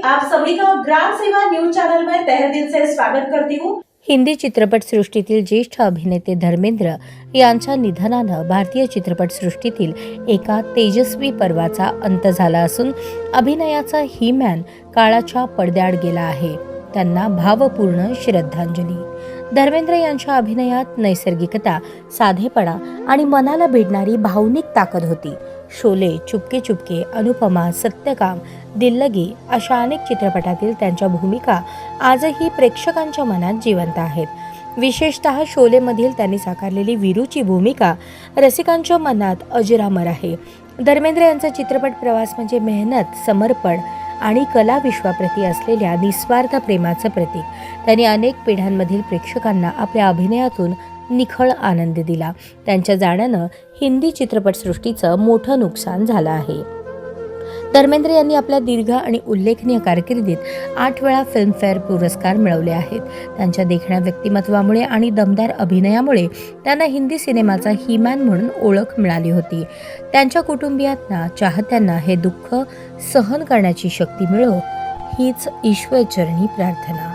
आप सभी का ग्राम सेवा न्यूज चैनल में तहे दिल से स्वागत करती हूँ। हिंदी चित्रपटसृष्टीतील ज्येष्ठ अभिनेते धर्मेंद्र यांच्या निधनानं भारतीय चित्रपटसृष्टीतील एका तेजस्वी पर्वाचा अंत झाला असून अभिनयाचा ही मॅन काळाच्या पडद्याआड गेला आहे. त्यांना भावपूर्ण श्रद्धांजली. धर्मेंद्र यांच्या अभिनयात नैसर्गिकता साधेपणा आणि मनाला भिडणारी भावनिक ताकद होती. शोले चुपके चुपके अनुपमा सत्यकाम दिल्लगी अशा अनेक चित्रपटातील त्यांच्या भूमिका आजही प्रेक्षकांच्या मनात जिवंत आहेत. विशेषतः शोलेमधील त्यांनी साकारलेली विरूची भूमिका रसिकांच्या मनात अजरामर आहे. धर्मेंद्र यांचा चित्रपट प्रवास म्हणजे मेहनत समर्पण आणि कला विश्वाप्रती असलेल्या निस्वार्थ प्रेमाचं प्रतीक. त्यांनी अनेक पिढ्यांमधील प्रेक्षकांना आपल्या अभिनयातून निखळ आनंद दिला. त्यांच्या जाण्यानं हिंदी चित्रपटसृष्टीचं मोठं नुकसान झालं आहे. धर्मेंद्र यांनी आपल्या दीर्घ आणि उल्लेखनीय कारकिर्दीत आठ वेळा फिल्मफेअर पुरस्कार मिळवले आहेत. त्यांच्या देखण्या व्यक्तिमत्वामुळे आणि दमदार अभिनयामुळे त्यांना हिंदी सिनेमाचा हिमॅन म्हणून ओळख मिळाली होती. त्यांच्या कुटुंबियांना चाहत्यांना हे दुःख सहन करण्याची शक्ती मिळो हीच ईश्वरचरणी प्रार्थना.